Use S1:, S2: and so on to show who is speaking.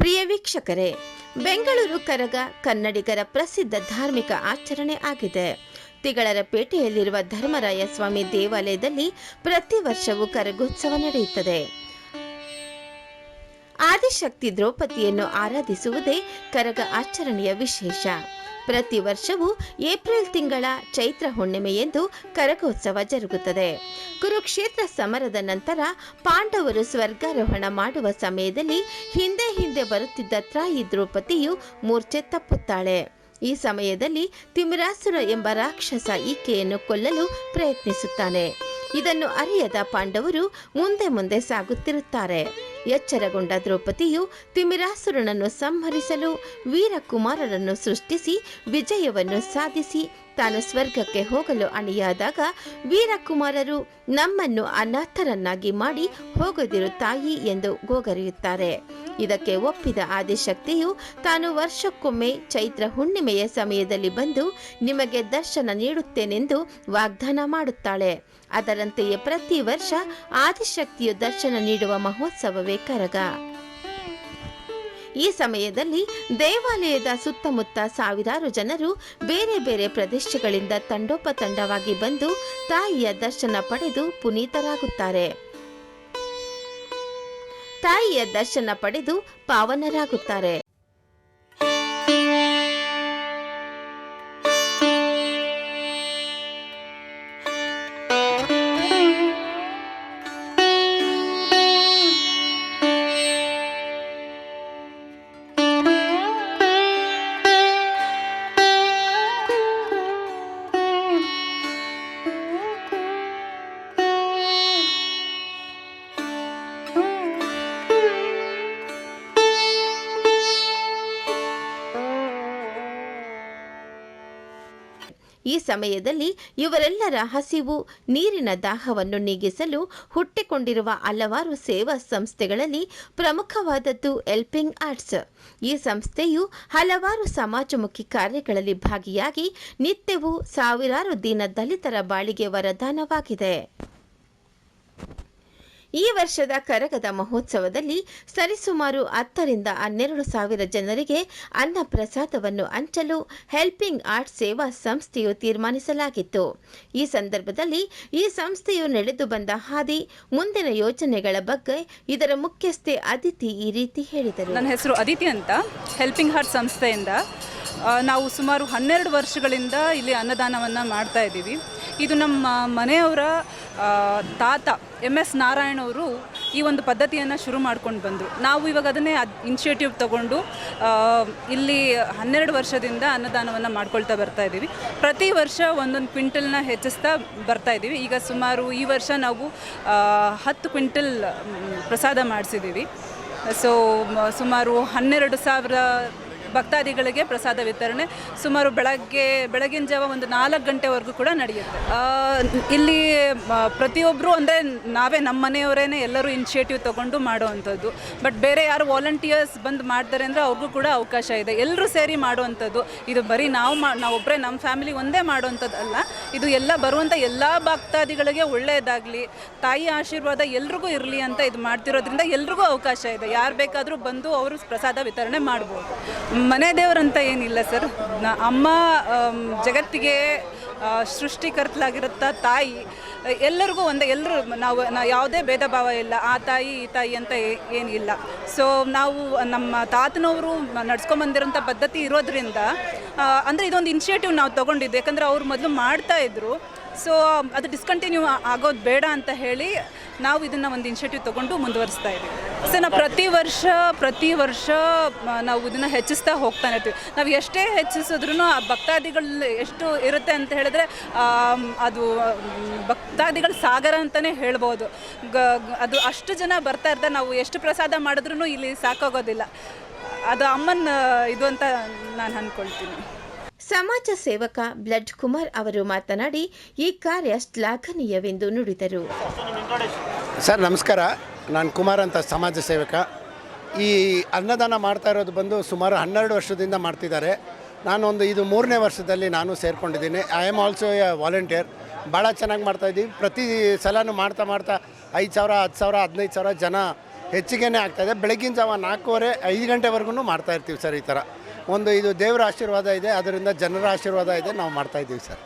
S1: ಪ್ರಿಯ ವೀಕ್ಷಕರೇ, ಬೆಂಗಳೂರು ಕರಗ ಕನ್ನಡಿಗರ ಪ್ರಸಿದ್ಧ ಧಾರ್ಮಿಕ ಆಚರಣೆ ಆಗಿದೆ. ತಿಗಳರ ಪೇಟೆಯಲ್ಲಿರುವ ಧರ್ಮರಾಯ ಸ್ವಾಮಿ ದೇವಾಲಯದಲ್ಲಿ ಪ್ರತಿ ವರ್ಷವೂ ಕರಗೋತ್ಸವ ನಡೆಯುತ್ತದೆ. ಆದಿಶಕ್ತಿ ದ್ರೌಪದಿಯನ್ನು ಆರಾಧಿಸುವುದೇ ಕರಗ ಆಚರಣೆಯ ವಿಶೇಷ. ಪ್ರತಿ ವರ್ಷವೂ ಏಪ್ರಿಲ್ ತಿಂಗಳ ಚೈತ್ರ ಹುಣ್ಣಿಮೆಯೆಂದು ಕರಗೋತ್ಸವ ಜರುಗುತ್ತದೆ. ಕುರುಕ್ಷೇತ್ರ ಸಮರದ ನಂತರ ಪಾಂಡವರು ಸ್ವರ್ಗಾರೋಹಣ ಮಾಡುವ ಸಮಯದಲ್ಲಿ ಹಿಂದೆ ಹಿಂದೆ ಬರುತ್ತಿದ್ದ ತ್ರಾಯಿ ದ್ರೌಪದಿಯು ಮೂರ್ಛೆ ತಪ್ಪುತ್ತಾಳೆ. ಈ ಸಮಯದಲ್ಲಿ ತಿಮಿರಾಸುರ ಎಂಬ ರಾಕ್ಷಸ ಈಕೆಯನ್ನು ಕೊಲ್ಲಲು ಪ್ರಯತ್ನಿಸುತ್ತಾನೆ. ಇದನ್ನು ಅರಿಯದ ಪಾಂಡವರು ಮುಂದೆ ಮುಂದೆ ಸಾಗುತ್ತಿರುತ್ತಾರೆ. ಎಚ್ಚರಗೊಂಡ ದ್ರೌಪದಿಯು ತಿಮಿರಾಸುರನನ್ನು ಸಂಹರಿಸಲು ವೀರಕುಮಾರರನ್ನು ಸೃಷ್ಟಿಸಿ, ವಿಜಯವನ್ನು ಸಾಧಿಸಿ, ತಾನು ಸ್ವರ್ಗಕ್ಕೆ ಹೋಗಲು ಅಣಿಯಾದಾಗ ವೀರಕುಮಾರರು ನಮ್ಮನ್ನು ಅನಾಥರನ್ನಾಗಿ ಮಾಡಿ ಹೋಗದಿರು ತಾಯಿ ಎಂದು ಗೋಗರೆಯುತ್ತಾರೆ. ಇದಕ್ಕೆ ಒಪ್ಪಿದ ಆದಿಶಕ್ತಿಯು ತಾನು ವರ್ಷಕ್ಕೊಮ್ಮೆ ಚೈತ್ರ ಹುಣ್ಣಿಮೆಯ ಸಮಯದಲ್ಲಿ ಬಂದು ನಿಮಗೆ ದರ್ಶನ ನೀಡುತ್ತೇನೆಂದು ವಾಗ್ದಾನ ಮಾಡುತ್ತಾಳೆ. ಅದರಂತೆಯೇ ಪ್ರತಿ ವರ್ಷ ಆದಿಶಕ್ತಿಯು ದರ್ಶನ ನೀಡುವ ಮಹೋತ್ಸವವೇ ಕರಗ. ಈ ಸಮಯದಲ್ಲಿ ದೇವಾಲಯದ ಸುತ್ತಮುತ್ತ ಸಾವಿರಾರು ಜನರು ಬೇರೆ ಬೇರೆ ಪ್ರದೇಶಗಳಿಂದ ತಂಡೋಪತಂಡವಾಗಿ ಬಂದು ತಾಯಿಯ ದರ್ಶನ ಪಡೆದು ಪುನೀತರಾಗುತ್ತಾರೆ. ತಾಯಿಯ ದರ್ಶನ ಪಡೆದು ಪಾವನರಾಗುತ್ತಾರೆ. ಈ ಸಮಯದಲ್ಲಿ ಇವರೆಲ್ಲರ ಹಸಿವು, ನೀರಿನ ದಾಹವನ್ನು ನೀಗಿಸಲು ಹುಟ್ಟಿಕೊಂಡಿರುವ ಹಲವಾರು ಸೇವಾ ಸಂಸ್ಥೆಗಳಲ್ಲಿ ಪ್ರಮುಖವಾದದ್ದು ಎಲ್ಪಿಂಗ್ ಆರ್ಟ್ಸ್. ಈ ಸಂಸ್ಥೆಯು ಹಲವಾರು ಸಮಾಜಮುಖಿ ಕಾರ್ಯಗಳಲ್ಲಿ ಭಾಗಿಯಾಗಿ ನಿತ್ಯವೂ ಸಾವಿರಾರು ದಿನ ದಲಿತರ ಬಾಳಿಗೆ ವರದಾನವಾಗಿದೆ. ಈ ವರ್ಷದ ಕರಗದ ಮಹೋತ್ಸವದಲ್ಲಿ ಸರಿಸುಮಾರು ಹತ್ತರಿಂದ ಹನ್ನೆರಡು ಸಾವಿರ ಜನರಿಗೆ ಅನ್ನ ಪ್ರಸಾದವನ್ನು ಹಂಚಲು ಹೆಲ್ಪಿಂಗ್ ಆರ್ಟ್ ಸೇವಾ ಸಂಸ್ಥೆಯು ತೀರ್ಮಾನಿಸಲಾಗಿತ್ತು. ಈ ಸಂದರ್ಭದಲ್ಲಿ ಈ ಸಂಸ್ಥೆಯು ನಡೆದು ಬಂದ ಹಾದಿ ಮುಂದಿನ ಯೋಜನೆಗಳ ಬಗ್ಗೆ ಇದರ ಮುಖ್ಯಸ್ಥೆ ಅದಿತಿ ಈ ರೀತಿ ಹೇಳಿದರು.
S2: ನನ್ನ ಹೆಸರು ಅದಿತಿ ಅಂತ. ಹೆಲ್ಪಿಂಗ್ ಹಾರ್ಟ್ ಸಂಸ್ಥೆಯಿಂದ ನಾವು ಸುಮಾರು ಹನ್ನೆರಡು ವರ್ಷಗಳಿಂದ ಇಲ್ಲಿ ಅನ್ನದಾನವನ್ನು ಮಾಡ್ತಾ ಇದ್ದೀವಿ. ಇದು ನಮ್ಮ ಮನೆಯವರ ತಾತ ಎಂ ಎಸ್ ನಾರಾಯಣ್ ಅವರು ಈ ಒಂದು ಪದ್ಧತಿಯನ್ನು ಶುರು ಮಾಡ್ಕೊಂಡು ಬಂದರು. ನಾವು ಇವಾಗ ಅದನ್ನೇ ಇನಿಷಿಯೇಟಿವ್ ತಗೊಂಡು ಇಲ್ಲಿ ಹನ್ನೆರಡು ವರ್ಷದಿಂದ ಅನ್ನದಾನವನ್ನು ಮಾಡ್ಕೊಳ್ತಾ ಬರ್ತಾ ಇದ್ದೀವಿ ಪ್ರತಿ ವರ್ಷ ಒಂದೊಂದು ಕ್ವಿಂಟಲ್ನ ಹೆಚ್ಚಿಸ್ತಾ ಬರ್ತಾ ಇದ್ದೀವಿ ಈಗ ಸುಮಾರು ಈ ವರ್ಷ ನಾವು ಹತ್ತು ಕ್ವಿಂಟಲ್ ಪ್ರಸಾದ ಮಾಡಿಸಿದ್ದೀವಿ ಸೊ ಸುಮಾರು ಹನ್ನೆರಡು ಸಾವಿರ ಭಕ್ತಾದಿಗಳಿಗೆ ಪ್ರಸಾದ ವಿತರಣೆ ಸುಮಾರು ಬೆಳಗ್ಗೆ, ಬೆಳಗಿನ ಜಾವ ಒಂದು ನಾಲ್ಕು ಗಂಟೆವರೆಗೂ ಕೂಡ ನಡೆಯುತ್ತೆ. ಇಲ್ಲಿ ಪ್ರತಿಯೊಬ್ಬರು ಅಂದರೆ ನಾವೇ ನಮ್ಮ ಮನೆಯವರೇನೆ ಎಲ್ಲರೂ ಇನಿಷಿಯೇಟಿವ್ ತೊಗೊಂಡು ಮಾಡುವಂಥದ್ದು. ಬಟ್ ಬೇರೆ ಯಾರು ವಾಲಂಟಿಯರ್ಸ್ ಬಂದು ಮಾಡ್ತಾರೆ ಅಂದರೆ ಅವ್ರಿಗೂ ಕೂಡ ಅವಕಾಶ ಇದೆ. ಎಲ್ಲರೂ ಸೇರಿ ಮಾಡುವಂಥದ್ದು. ಇದು ಬರೀ ನಾವು ಮಾ ನಾವೊಬ್ಬರೇ ನಮ್ಮ ಫ್ಯಾಮಿಲಿ ಒಂದೇ ಮಾಡುವಂಥದ್ದು ಅಲ್ಲ ಇದು ಎಲ್ಲ ಬರುವಂಥ ಎಲ್ಲ ಭಕ್ತಾದಿಗಳಿಗೆ ಒಳ್ಳೆಯದಾಗಲಿ. ತಾಯಿ ಆಶೀರ್ವಾದ ಎಲ್ರಿಗೂ ಇರಲಿ ಅಂತ ಇದು ಮಾಡ್ತಿರೋದ್ರಿಂದ ಎಲ್ರಿಗೂ ಅವಕಾಶ ಇದೆ. ಯಾರು ಬೇಕಾದರೂ ಬಂದು ಅವರು ಪ್ರಸಾದ ವಿತರಣೆ ಮಾಡ್ಬೋದು. ಮನೆ ದೇವರಂತ ಏನಿಲ್ಲ ಸರ್. ಅಮ್ಮ ಜಗತ್ತಿಗೆ ಸೃಷ್ಟಿಕರ್ತಲಾಗಿರುತ್ತ ತಾಯಿ, ಎಲ್ಲರಿಗೂ ಒಂದೇ, ಎಲ್ಲರೂ ನಾವು, ನಾ ಯಾವುದೇ ಭೇದ ಭಾವ ಇಲ್ಲ. ಆ ತಾಯಿ, ಈ ತಾಯಿ ಅಂತ ಏನಿಲ್ಲ. ಸೊ ನಾವು ನಮ್ಮ ತಾತನವರು ನಡ್ಸ್ಕೊಂಬಂದಿರೋಂಥ ಪದ್ಧತಿ ಇರೋದ್ರಿಂದ ಅಂದರೆ ಇದೊಂದು ಇನಿಷಿಯೇಟಿವ್ ನಾವು ತೊಗೊಂಡಿದ್ದು. ಯಾಕಂದರೆ ಅವ್ರು ಮೊದಲು ಮಾಡ್ತಾ ಇದ್ರು. ಸೊ ಅದು ಡಿಸ್ಕಂಟಿನ್ಯೂ ಆಗೋದು ಬೇಡ ಅಂತ ಹೇಳಿ ನಾವು ಇದನ್ನು ಒಂದು ಇನಿಷಿಯೇಟಿವ್ ತೊಗೊಂಡು ಮುಂದುವರಿಸ್ತಾ ಇದ್ದೀವಿ. ಸೊ ನಾವು ಪ್ರತಿ ವರ್ಷ ಪ್ರತಿ ವರ್ಷ ನಾವು ಇದನ್ನು ಹೆಚ್ಚಿಸ್ತಾ ಹೋಗ್ತಾನೆ ಇರ್ತೀವಿ. ನಾವು ಎಷ್ಟೇ ಹೆಚ್ಚಿಸಿದ್ರೂ ಆ ಭಕ್ತಾದಿಗಳು ಎಷ್ಟು ಇರುತ್ತೆ ಅಂತ ಹೇಳಿದ್ರೆ ಅದು, ಭಕ್ತಾದಿಗಳ ಸಾಗರ ಅಂತಲೇ ಹೇಳ್ಬೋದು. ಗ- ಅದು ಅಷ್ಟು ಜನ ಬರ್ತಾ ಇರ್ತಾರೆ, ನಾವು ಎಷ್ಟು ಪ್ರಸಾದ ಮಾಡಿದ್ರೂ ಇಲ್ಲಿ ಸಾಕಾಗೋದಿಲ್ಲ. ಅದು ಅಮ್ಮನ, ಇದು ಅಂತ ನಾನು ಅಂದ್ಕೊಳ್ತೀನಿ
S1: ಸಮಾಜ ಸೇವಕ ಬ್ಲಡ್ ಕುಮಾರ್ ಅವರು ಮಾತನಾಡಿ, ಈ ಕಾರ್ಯ ಶ್ಲಾಘನೀಯವೆಂದು ನುಡಿದರು.
S3: ಸರ್, ನಮಸ್ಕಾರ. ನಾನು ಕುಮಾರ್ ಅಂತ, ಸಮಾಜ ಸೇವಕ. ಈ ಅನ್ನದಾನ ಮಾಡ್ತಾ ಇರೋದು ಬಂದು ಸುಮಾರು ಹನ್ನೆರಡು ವರ್ಷದಿಂದ ಮಾಡ್ತಿದ್ದಾರೆ. ನಾನೊಂದು ಇದು ಮೂರನೇ ವರ್ಷದಲ್ಲಿ ನಾನು ಸೇರಿಕೊಂಡಿದ್ದೀನಿ. I am also a volunteer ಭಾಳ ಚೆನ್ನಾಗಿ ಮಾಡ್ತಾಯಿದ್ದೀವಿ ಪ್ರತಿ ಸಲನೂ ಮಾಡ್ತಾ ಮಾಡ್ತಾ ಐದು ಸಾವಿರ, ಹತ್ತು ಸಾವಿರ, ಹದಿನೈದು ಸಾವಿರ ಜನ ಹೆಚ್ಚಿಗೆನೇ ಆಗ್ತಾಯಿದೆ ಬೆಳಗಿನ ಜಾವ ನಾಲ್ಕೂವರೆ, ಐದು ಗಂಟೆವರೆಗೂ ಮಾಡ್ತಾಯಿರ್ತೀವಿ ಸರ್ ಈ ಥರ. ಒಂದು ಇದು ದೇವರ ಆಶೀರ್ವಾದ ಇದೆ ಅದರಿಂದ ಜನರ ಆಶೀರ್ವಾದ ಇದೆ ನಾವು ಮಾಡ್ತಾ ಇದ್ದೀವಿ ಸರ್.